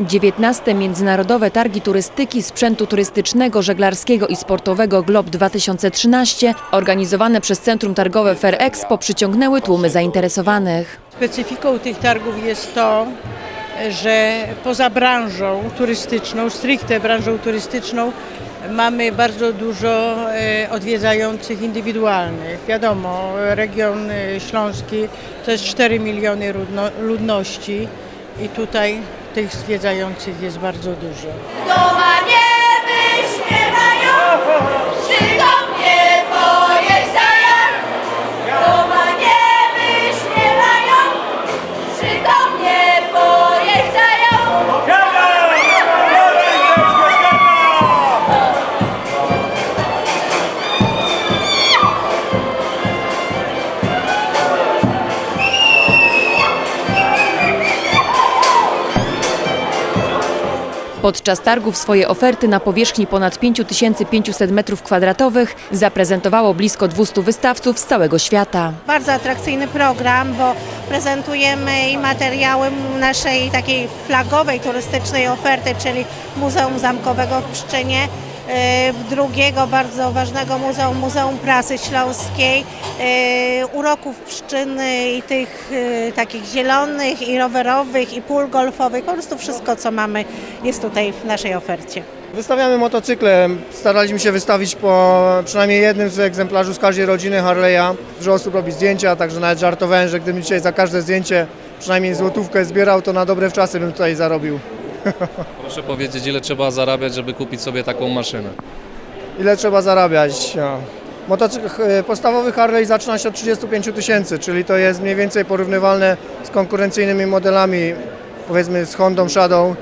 19. Międzynarodowe Targi Turystyki, Sprzętu Turystycznego, Żeglarskiego i Sportowego GLOB 2013 organizowane przez Centrum Targowe Fair Expo przyciągnęły tłumy zainteresowanych. Specyfiką tych targów jest to, że poza branżą turystyczną, stricte branżą turystyczną, mamy bardzo dużo e, odwiedzających indywidualnych. Wiadomo, region e, śląski to jest 4 miliony ludno- ludności i tutaj tych zwiedzających jest bardzo dużo. Doma Podczas targów swoje oferty na powierzchni ponad 5500 m2 zaprezentowało blisko 200 wystawców z całego świata. Bardzo atrakcyjny program, bo prezentujemy i materiały naszej takiej flagowej turystycznej oferty, czyli Muzeum Zamkowego w Pszczynie, drugiego bardzo ważnego muzeum, Muzeum Prasy Śląskiej, e, uroków Pszczyny i tych e, takich zielonych i rowerowych i pól golfowych, po prostu wszystko co mamy jest tutaj w naszej ofercie. Wystawiamy motocykle. Staraliśmy się wystawić po przynajmniej jednym z egzemplarzy z każdej rodziny Harley'a. Dużo osób robi zdjęcia, także nawet żartowałem, że gdybym dzisiaj za każde zdjęcie przynajmniej złotówkę zbierał, to na dobre wczasy bym tutaj zarobił. Proszę powiedzieć, ile trzeba zarabiać, żeby kupić sobie taką maszynę? Ile trzeba zarabiać? No. Motocykl e, podstawowy Harley zaczyna się od 35 tysięcy, czyli to jest mniej więcej porównywalne z konkurencyjnymi modelami, powiedzmy z Hondą Shadow,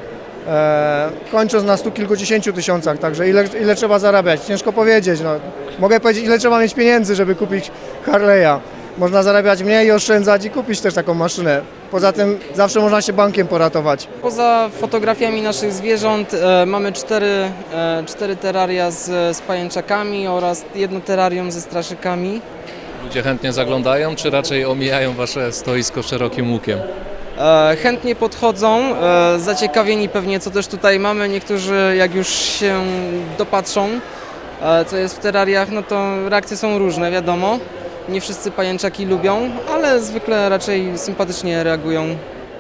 e, kończąc na stu kilkudziesięciu tysiącach, także ile, ile trzeba zarabiać? Ciężko powiedzieć. No. Mogę powiedzieć, ile trzeba mieć pieniędzy, żeby kupić Harley'a. Można zarabiać mniej oszczędzać i kupić też taką maszynę. Poza tym zawsze można się bankiem poratować. Poza fotografiami naszych zwierząt e, mamy cztery, e, cztery teraria z, z pajęczakami oraz jedno terrarium ze straszykami. Ludzie chętnie zaglądają, czy raczej omijają wasze stoisko szerokim łukiem? E, chętnie podchodzą, e, zaciekawieni pewnie co też tutaj mamy. Niektórzy jak już się dopatrzą, e, co jest w terrariach, no to reakcje są różne, wiadomo. Nie wszyscy pajęczaki lubią, ale zwykle raczej sympatycznie reagują.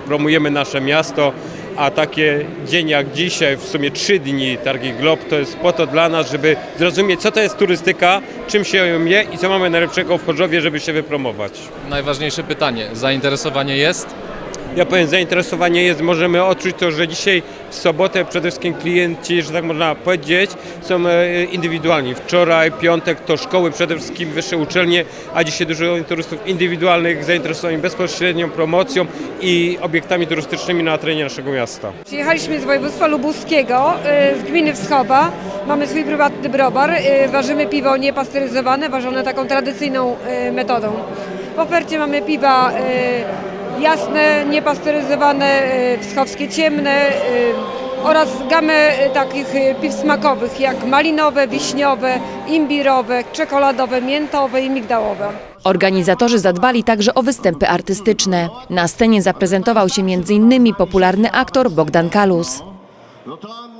promujemy nasze miasto, a takie dzień jak dzisiaj, w sumie trzy dni Targi Glob, to jest po to dla nas, żeby zrozumieć, co to jest turystyka, czym się ją je i co mamy najlepszego w Chorzowie, żeby się wypromować. Najważniejsze pytanie, zainteresowanie jest? Ja powiem, zainteresowanie jest, możemy odczuć to, że dzisiaj w sobotę przede wszystkim klienci, że tak można powiedzieć, są e, indywidualni. Wczoraj, piątek to szkoły, przede wszystkim wyższe uczelnie, a dzisiaj dużo turystów indywidualnych zainteresowani bezpośrednią promocją i obiektami turystycznymi na terenie naszego miasta. Przyjechaliśmy z województwa lubuskiego, y, z gminy Wschowa. Mamy swój prywatny browar. y, Ważymy piwo niepasteryzowane, ważone taką tradycyjną metodą. W ofercie mamy piwa jasne, niepasteryzowane, y, wschowskie ciemne y, oraz gamę y, takich piw smakowych jak malinowe, wiśniowe, imbirowe, czekoladowe, miętowe i migdałowe. Organizatorzy zadbali także o występy artystyczne. Na scenie zaprezentował się m.in. popularny aktor Bogdan Kalus. No to